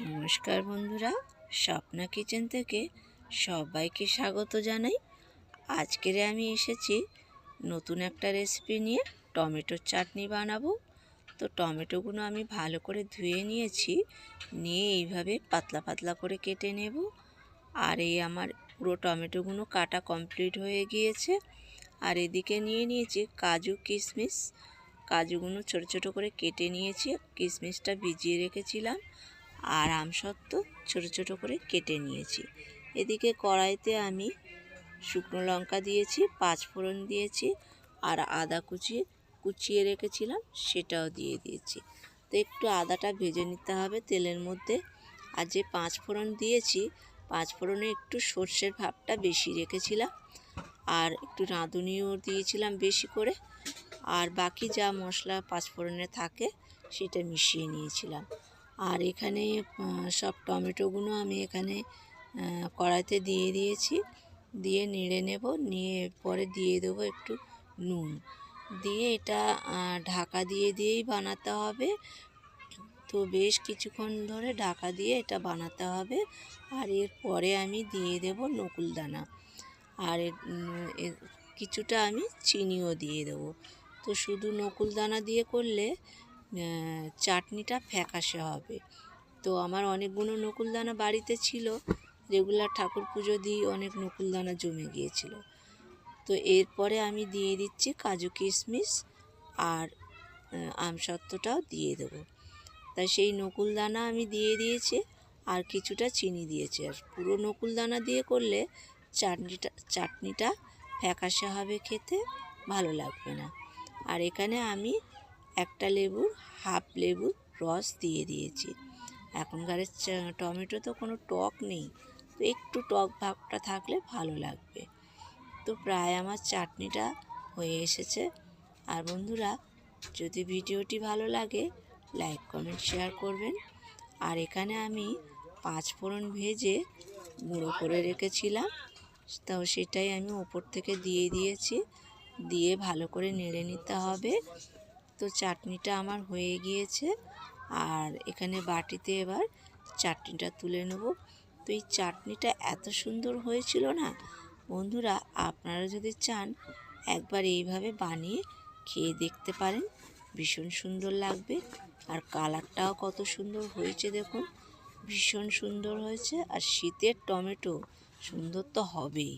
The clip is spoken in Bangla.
নমস্কার বন্ধুরা, স্বপ্না কিচেন থেকে সবাইকে স্বাগত জানাই। আজকের আমি এসেছি নতুন একটা রেসিপি নিয়ে টমেটোর চাটনি বানাবো। তো টমেটোগুলো আমি ভালো করে ধুয়ে নিয়েছি, নিয়ে এইভাবে পাতলা পাতলা করে কেটে নেব। আর এই আমার পুরো টমেটোগুলো কাটা কমপ্লিট হয়ে গিয়েছে। আর এদিকে নিয়ে নিয়েছি কাজু কিশমিশ। কাজুগুলো ছোট ছোট করে কেটে নিয়েছি, কিশমিশটা ভিজিয়ে রেখেছিলাম। আর আমসত্ত্ব ছোট ছোট করে কেটে নিয়েছি। এদিকে কড়াইতে আমি শুকনো লঙ্কা দিয়েছি, পাঁচ ফোড়ন দিয়েছি আর আদা কুচিয়ে কুচিয়ে রেখেছিলাম সেটাও দিয়ে দিয়েছি। তো একটু আদাটা ভেজে নিতে হবে তেলের মধ্যে। আর যে পাঁচ ফোড়ন দিয়েছি, পাঁচ ফোড়নে একটু সর্ষের ভাবটা বেশি রেখেছিলাম আর একটু রাঁধুনিও দিয়েছিলাম বেশি করে। আর বাকি যা মশলা পাঁচফোড়নে থাকে সেটা মিশিয়ে নিয়েছিলাম। আর এখানে সব টমেটোগুলো আমি এখানে কড়াইতে দিয়ে দিয়েছি। দিয়ে নেড়ে নেব, নিয়ে পরে দিয়ে দেবো একটু নুন। দিয়ে এটা ঢাকা দিয়ে দিয়েই বানাতে হবে। তো বেশ কিছুক্ষণ ধরে ঢাকা দিয়ে এটা বানাতে হবে। আর এরপরে আমি দিয়ে দেব নকুলদানা আর কিছুটা আমি চিনিও দিয়ে দেবো। তো শুধু নকুলদানা দিয়ে করলে চাটনিটা ফ্যাকাশে হবে। তো আমার অনেকগুলো নকুলদানা বাড়িতে ছিল রেগুলার ঠাকুর পুজো দিই অনেক নকুলদানা জমে গিয়েছিল। তো এরপরে আমি দিয়ে দিচ্ছি কাজু কিশমিশ আর আমসত্ত্বটাও দিয়ে দেবো। তাই সেই নকুলদানা আমি দিয়ে দিয়েছি, আর কিছুটা চিনি দিয়েছি। আর পুরো নকুলদানা দিয়ে করলে চাটনিটা চাটনিটা ফ্যাকাশে হবে খেতে, ভালো লাগবে না। আর এখানে আমি একটা লেবুর হাফ লেবুর রস দিয়ে দিয়েছি। এখনকারের টমেটো তো কোনো টক নেই, তো একটু টক ভাবটা থাকলে ভালো লাগবে। তো প্রায় আমার চাটনিটা হয়ে এসেছে। আর বন্ধুরা, যদি ভিডিওটি ভালো লাগে, লাইক, কমেন্ট, শেয়ার করবেন। আর এখানে আমি পাঁচ ফোড়ন ভেজে গুঁড়ো করে রেখেছিলাম। তো সেটাই আমি ওপর থেকে দিয়ে দিয়েছি। দিয়ে ভালো করে নেড়ে নিতে হবে। তো চাটনিটা আমার হয়ে গিয়েছে। আর এখানে বাটিতে এবার চাটনিটা তুলে নেব। তো এই চাটনিটা এত সুন্দর হয়েছিল না? বন্ধুরা, আপনারা যদি চান, একবার এইভাবে বানিয়ে খেয়ে দেখতে পারেন। ভীষণ সুন্দর লাগবে। আর কালারটাও কত সুন্দর হয়েছে দেখুন। ভীষণ সুন্দর হয়েছে। আর শীতের টমেটো সুন্দর তো হবেই।